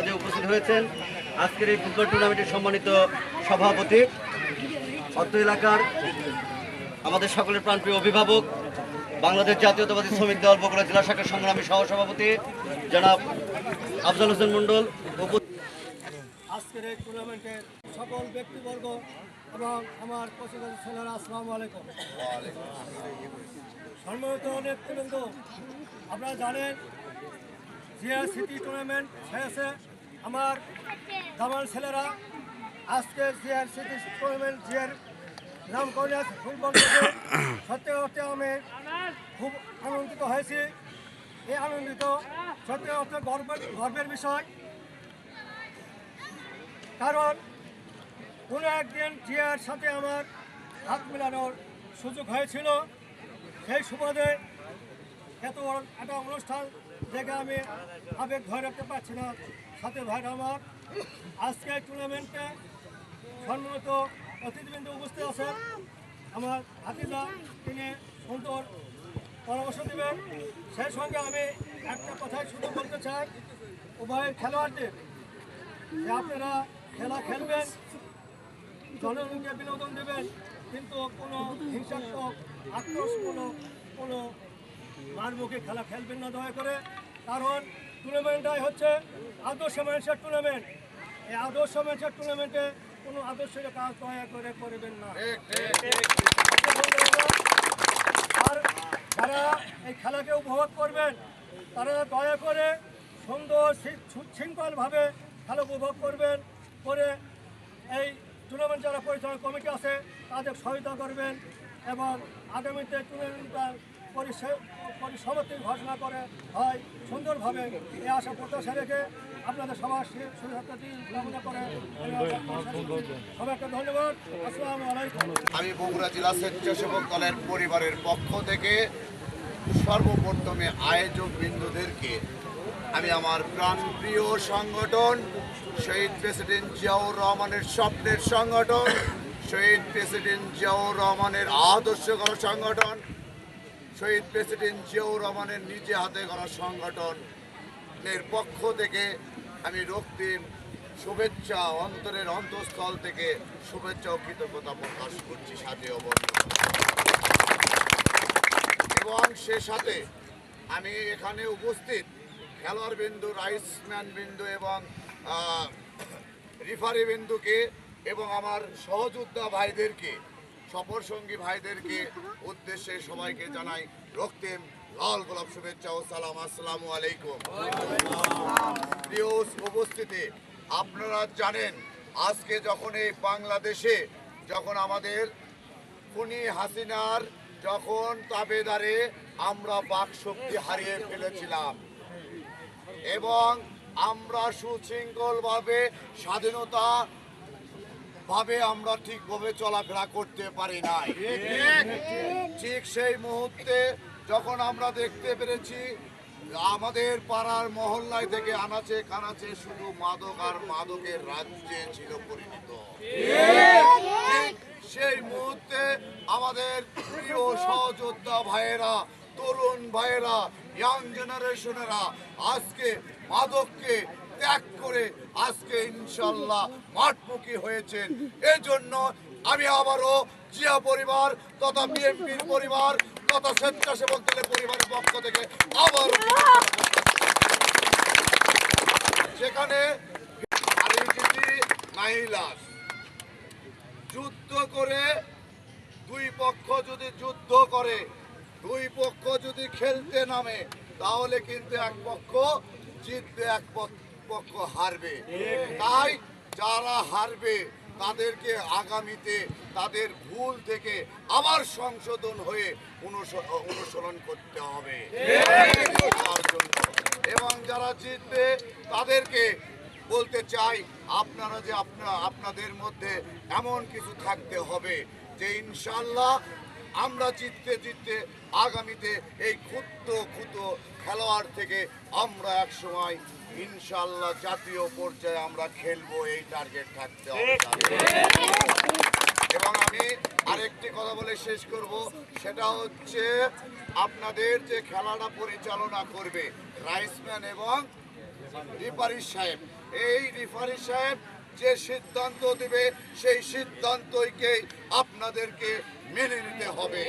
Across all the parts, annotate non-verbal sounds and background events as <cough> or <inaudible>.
মাঝে উপস্থিত হয়েছেন। আজকের এই ফুটবল টুর্নামেন্টের সম্মানিত সভাপতি, অত্র এলাকার আমাদের সকলের প্রাণপ্রিয় অভিভাবক, বাংলাদেশ জাতীয়তাবাদী শ্রমিক দল, বগুড়া জেলা শাখার সংগ্রামী সহসভাপতি, জনাব আফজাল হোসেন মন্ডল আজকের এই টুর্নামেন্টের সকল ব্যক্তিবর্গ এবং আমার ছেলেরা আলাইকুম। সম্মানিত নেতৃবৃন্দ, আপনারা জানেন, জিয়া সিটি টুর্নামেন্ট হয়েছে। আমার দামাল ছেলেরা আজকে জিয়ার সিটি টুর্নামেন্ট জিয়ার নাম করে ফুটবল <coughs> সত্যি অর্থে আমি খুব আনন্দিত হয়েছি। এই আনন্দিত সত্যি অর্থে গর্বের গর্বের বিষয়। কারণ কোনো একদিন জিয়ার সাথে আমার হাত মেলানোর সুযোগ হয়েছিল। সেই সুবাদে এত বড় একটা অনুষ্ঠান দেখে আমি আবেগ ধরে রাখতে পারছি না। সাথে ভাইরা আমার। আজকে টুর্নামেন্টে সম্মানিত অতিথিবৃন্দ উপস্থিত আছেন। আমার হাতিজা, তিনি সুন্দর পরামর্শ দেবেন। সেই সঙ্গে আমি একটা কথাই শুধু বলতে চাই। উভয় খেলোয়াড়দের, যে আপনারা খেলা খেলবেন জনগণকে বিনোদন দেবেন, কিন্তু কোনো হিংসাত্মক, আক্রোশমূলক কোনো মারমুখী খেলা খেলবেন না দয়া করে। কারণ টুর্নামেন্টটাই হচ্ছে আদর্শ মানুষের টুর্নামেন্ট এই আদর্শ মানুষের টুর্নামেন্টে কোনো আদর্শের কাজ দয়া করে করবেন না। আর যারা এই খেলাকে উপভোগ করবেন তারা দয়া করে সুন্দর শৃঙ্খলভাবে খেলা উপভোগ করবেন করে এই টুর্নামেন্ট যারা পরিচালনা কমিটি আছে তাদের সহায়তা করবেন এবং আগামীতে টুর্নামেন্টটার পরিসে- পরিসমাপ্তি ঘোষণা করে, হয় সুন্দরভাবে এই আশা প্রত্যাশা রেখে আপনাদের সবার সুস্বাস্থ্য কামনা করে সবাইকে ধন্যবাদ। আসসালামু আলাইকুম। আমি বগুড়া জেলা স্বেচ্ছাসেবক দলের পরিবারের পক্ষ থেকে সর্বপ্রথমে আয়োজক বিন্দুদেরকে আমি আমার প্রাণপ্রিয় সংগঠন, শহীদ প্রেসিডেন্ট জিয়াউর রহমানের স্বপ্নের সংগঠন, শহীদ প্রেসিডেন্ট জিয়াউর রহমানের আদর্শ করা সংগঠন শহীদ প্রেসিডেন্ট জিয়াউর রহমানের নিজে হাতে করা সংগঠনের পক্ষ থেকে আমি রক্তিম শুভেচ্ছা অন্তরের অন্তঃস্থল থেকে শুভেচ্ছা ও কৃতজ্ঞতা প্রকাশ করছি সাথে এবং সে সাথে আমি এখানে উপস্থিত খেলোয়াড় বিন্দু, রাইসম্যান বিন্দু এবং রিফারি বিন্দুকে এবং আমার সহযোদ্ধা ভাইদেরকে সফর সঙ্গী ভাইদেরকে উদ্দেশ্যে সবাইকে জানাই রক্তিম লাল গোলাপ শুভেচ্ছা ও সালাম। আসসালামু আলাইকুম। প্রিয় উপস্থিতি, আপনারা জানেন, আজকে যখন এই বাংলাদেশে, যখন আমাদের খুনি হাসিনার যখন তাবেদারে আমরা বাকশক্তি হারিয়ে ফেলেছিলাম এবং আমরা সুশৃঙ্খলভাবে স্বাধীনতা ভাবে আমরা ঠিকভাবে চলাফেরা করতে পারি নাই। ঠিক সেই মুহূর্তে যখন আমরা দেখতে পেরেছি, আমাদের পাড়ার মহল্লায় থেকে আনাচে কানাচে শুধু মাদক আর মাদকের রাজ্যে ছিল পরিণত। সেই মুহূর্তে আমাদের প্রিয় সহযোদ্ধা ভাইয়েরা, তরুণ ভাইয়েরা ইয়াং জেনারেশনেরা আজকে মাদককে ত্যাগ করে আজকে ইনশাল্লাহ মাঠমুখী হয়েছেন। এজন্য আমি আবারও জিয়া পরিবার তথা বিএনপির পরিবার তথা স্বেচ্ছাসেবক দলের পরিবারের পক্ষ থেকে আবার সেখানে যুদ্ধ করে দুই পক্ষ যদি যুদ্ধ করে, দুই পক্ষ যদি খেলতে নামে, তাহলে কিন্তু এক পক্ষ জিতবে, এক পক- পক্ষ হারবে। তাই যারা হারবে, তাদেরকে আগামীতে তাদের ভুল থেকে আবার সংশোধন হয়ে অনুস- অনুসরণ করতে হবে। এবং যারা জিতবে, তাদেরকে বলতে চাই, আপনারা যে আপনারা আপনাদের মধ্যে এমন কিছু থাকতে হবে যে ইনশাল্লাহ আমরা জিততে জিততে আগামীতে এই ক্ষুদ্র ক্ষুদ্র খেলোয়াড় থেকে আমরা এক সময় ইনশাল্লাহ জাতীয় পর্যায়ে আমরা খেলব, এই টার্গেট থাকতে এবং আমি আরেকটি কথা বলে শেষ করব, সেটা হচ্ছে আপনাদের যে খেলাটা পরিচালনা করবে রাইসম্যান এবং রিপারি সাহেব। এই রিফারি সাহেব যে সিদ্ধান্ত দিবে, সেই সিদ্ধান্তইকে আপনাদেরকে মেনে নিতে হবে।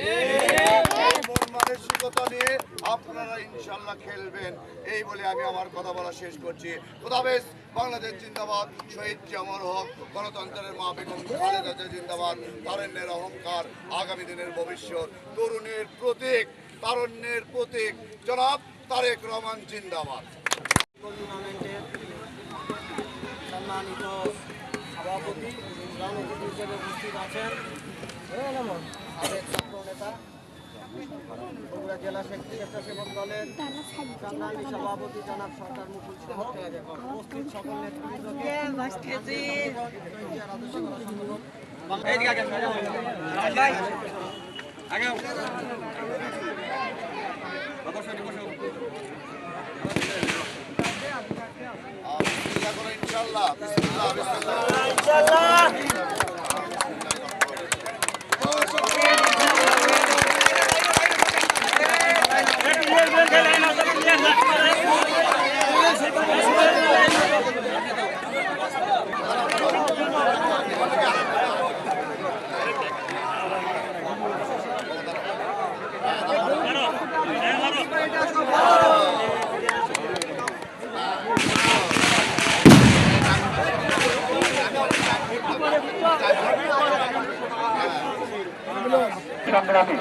মন মানসিকতা নিয়ে আপনারা ইনশাল্লাহ খেলবেন। এই বলে আমি আমার কথা বলা শেষ করছি। খোদাবেশ বাংলাদেশ জিন্দাবাদ। শহীদ জামর হক, গণতন্ত্রের মা বেগম খালেদা জিন্দাবাদ। তারণ্যের অহংকার আগামী দিনের ভবিষ্যৎ। তরুণের প্রতীক, তারণ্যের প্রতীক। জনাব তারেক রহমান জিন্দাবাদ। সম্মানিত সভাপতি প্রধান অতিথি হিসেবে উপস্থিত আছেন ছাত্র নেতা বগুড়া জেলা স্বেচ্ছাসেবক দলের সংগ্রামী সভাপতি জনাব সরকার মুকুল সহ উপস্থিত সকল নেতৃবৃন্দকে আর বিসমিল্লাহ করো সংগ্রামে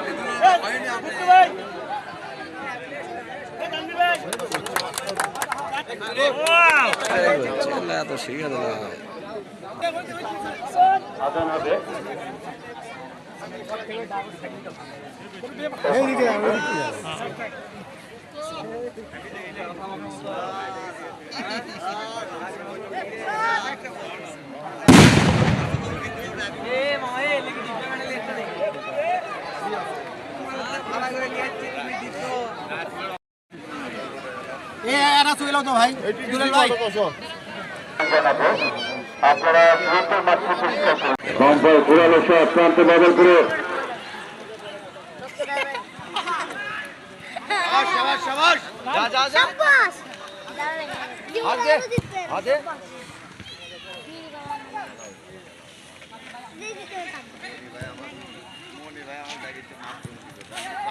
এ মায়ে লিখি বাম্পার ঘুরালো সব প্রান্ত বাদলপুরে। সাব্বাস আগে আগে আগে খেলা শুরু আমরা